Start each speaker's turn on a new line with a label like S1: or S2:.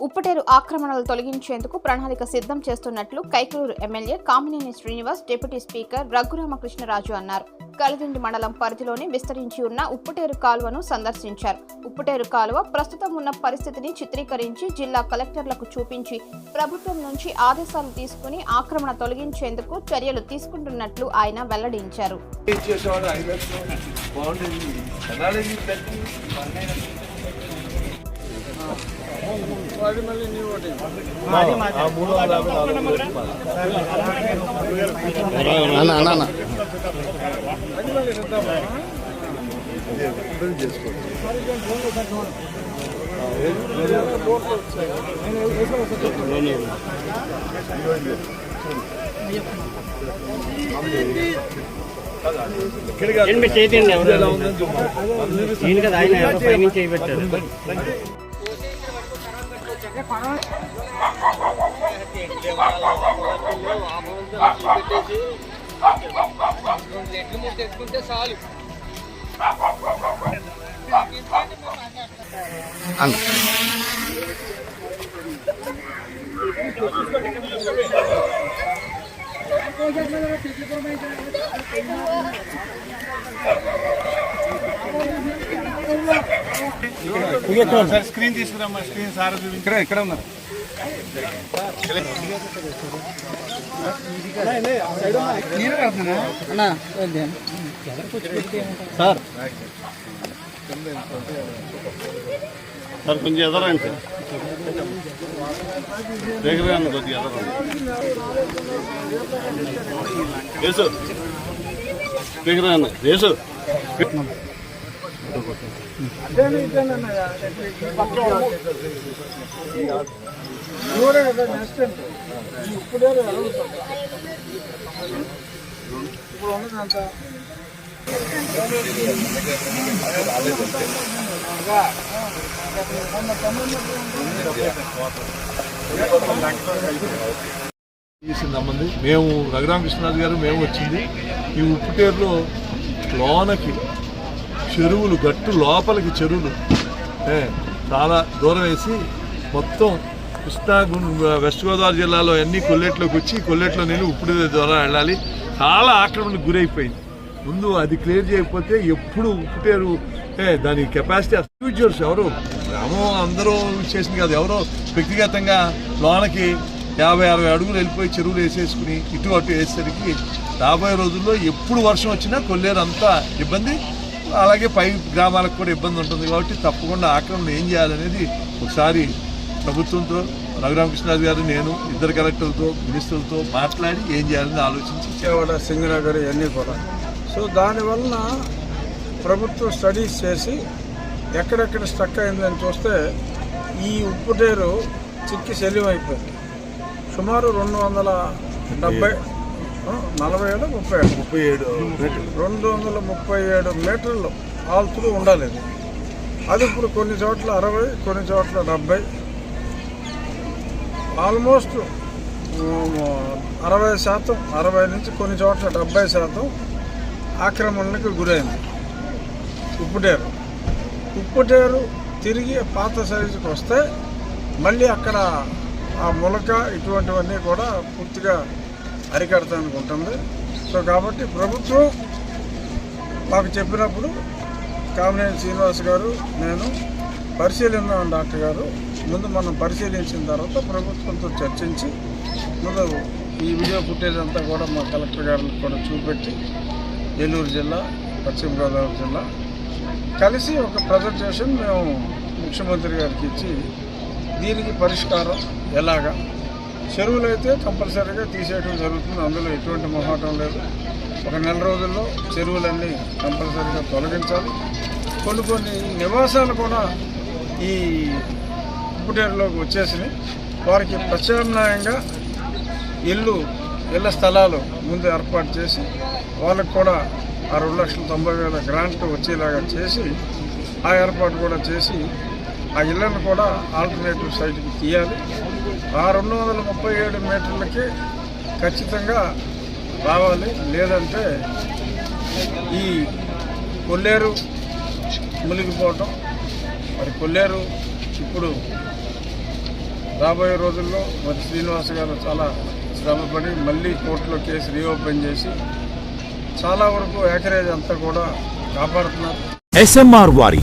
S1: ఉప్పటేరు ఆక్రమణలు తొలగించేందుకు ప్రణాళిక సిద్ధం చేస్తున్నట్లు Kaikaluru MLA Kamineni Srinivas deputy speaker Raghuramakrishnaraju అన్నారు. కలదిండి మండలం పరిధిలోని విస్తరించి ఉన్న ఉప్పుటేరు కాలువను సందర్శించారు. ఉప్పుటేరు కాలువ ప్రస్తుతం ఉన్న పరిస్థితిని చిత్రీకరించి జిల్లా కలెక్టర్లకు చూపించి ప్రభుత్వం నుంచి ఆదేశాలు తీసుకుని ఆక్రమణ తొలగించేందుకు చర్యలు తీసుకుంటున్నట్లు ఆయన వెల్లడించారు.
S2: ఇచ్చేసేవాడు ఐదు లక్షలు బాగుండేది ఎన్నాళ్ళకి పెట్టి
S3: అన్న అన్న అన్న.
S4: ఏం మీరు చేతిండి ఎవరు ఈయన
S3: అన్న
S2: స్క్రీన్ తీసుకురామ్మా స్క్రీన్ సార్ ఇక్కడ ఇక్కడ ఉన్నారు.
S3: సార్. సార్ కొంచెం ఎదరండి. సార్ దగ్గరగా కొద్దిగా ఎదరండి. యేసు దగ్గరగా ఉంది యేసు
S2: తీసిందమ్మంది. మేము రఘురామకృష్ణనాథ్ గారు మేము వచ్చింది. ఈ ఉప్పుటేరులో లోనకి చెరువులు గట్టు లోపలికి చెరువులు. చాలా దూరం వేసి మొత్తం కృష్ణా వెస్ట్ గోదావరి జిల్లాలో అన్ని కొల్లెట్లోకి వచ్చి కొల్లెట్లో నేను ఉప్పుటేరు ద్వారా వెళ్ళాలి. చాలా ఆక్రమణకు గురైపోయింది. ముందు అది క్లియర్ చేయకపోతే ఎప్పుడు ఉప్పుటేరు దాని కెపాసిటీ ఇండివిజువల్స్ ఎవరు? గ్రామం అందరూ చేసింది కాదు. ఎవరో వ్యక్తిగతంగా లోనకి యాభై అరవై అడుగులు వెళ్ళిపోయి చెరువులు వేసేసుకుని ఇటు అటు వేసేసరికి రాబోయే రోజుల్లో ఎప్పుడు వర్షం వచ్చినా కొల్లేరు అంతా ఇబ్బంది. అలాగే పై గ్రామాలకు కూడా ఇబ్బంది ఉంటుంది కాబట్టి తప్పకుండా ఆక్రమణ ఏం చేయాలనేది ఒకసారి ప్రభుత్వంతో రఘురామకృష్ణరాజు గారు నేను ఇద్దరు కలెక్టర్లతో మినిస్టర్లతో మాట్లాడి ఏం చేయాలని ఆలోచించి
S5: విజయవాడ సింగనగర్ ఇవన్నీ కూడా. సో దానివలన ప్రభుత్వం స్టడీస్ చేసి ఎక్కడెక్కడ స్టక్ అయిందని చూస్తే ఈ ఉప్పుటేరు చిక్కి శల్యం అయిపోయింది సుమారు రెండు వందల డెబ్బై నలభై ఏడు ముప్పై ఏడు
S2: ముప్పై ఏడు.
S5: రెండు వందల ముప్పై ఏడు మీటర్లు ఆల్తులు ఉండాలి ఇది. అది ఇప్పుడు కొన్ని చోట్ల అరవై కొన్ని చోట్ల డెబ్బై. ఆల్మోస్ట్ అరవై శాతం అరవై నుంచి కొన్ని చోట్ల డెబ్బై శాతం ఆక్రమణలకు గురైంది. ఉప్పుటేరు. ఉప్పుటేరు తిరిగి పాత సైజుకి వస్తే మళ్ళీ అక్కడ ఆ ములక ఇటువంటివన్నీ కూడా పూర్తిగా అరికడతానికి ఉంటుంది. సో కాబట్టి ప్రభుత్వం మాకు చెప్పినప్పుడు కామినేని శ్రీనివాస్ గారు నేను పరిశీలిద్దాం డాక్టర్ గారు. ముందు మనం పరిశీలించిన తర్వాత ప్రభుత్వంతో చర్చించి ముందు ఈ వీడియో ఫుటేజ్ అంతా కూడా మా కలెక్టర్ గారికి కూడా చూపెట్టి ఏలూరు జిల్లా పశ్చిమ గోదావరి జిల్లా కలిసి ఒక ప్రజెంటేషన్ మేము ముఖ్యమంత్రి గారికి ఇచ్చి దీనికి పరిష్కారం ఎలాగా చెరువులు అయితే కంపల్సరీగా తీసేయడం జరుగుతుంది. అందులో ఎటువంటి మొహాటం లేదు. ఒక నెల రోజుల్లో చెరువులన్నీ కంపల్సరీగా తొలగించాలి. కొన్ని కొన్ని నివాసాలు కూడా ఈ ఉప్పుటేరులోకి వచ్చేసినాయి. వారికి ప్రత్యామ్నాయంగా ఇల్లు ఇళ్ళ స్థలాలు ముందు ఏర్పాటు చేసి వాళ్ళకు కూడా ఆ రెండు లక్షల తొంభై వేల గ్రాంట్ వచ్చేలాగా చేసి ఆ ఏర్పాటు కూడా చేసి ఆ ఇళ్ళను కూడా ఆల్టర్నేటివ్ సైట్కి తీయాలి. ఆ రెండు వందల ముప్పై ఏడు మీటర్లకి ఖచ్చితంగా రావాలి. లేదంటే ఈ కొల్లేరు మునిగిపోవటం. మరి కొల్లేరు ఇప్పుడు రాబోయే రోజుల్లో మరి శ్రీనివాస్ గారు చాలా శ్రమపడి మళ్ళీ కోర్టులో కేసు రీఓపెన్ చేసి చాలా వరకు యాకరేజ్ అంతా కూడా కాపాడుతున్నారు.
S6: ఎస్ఎంఆర్ వారి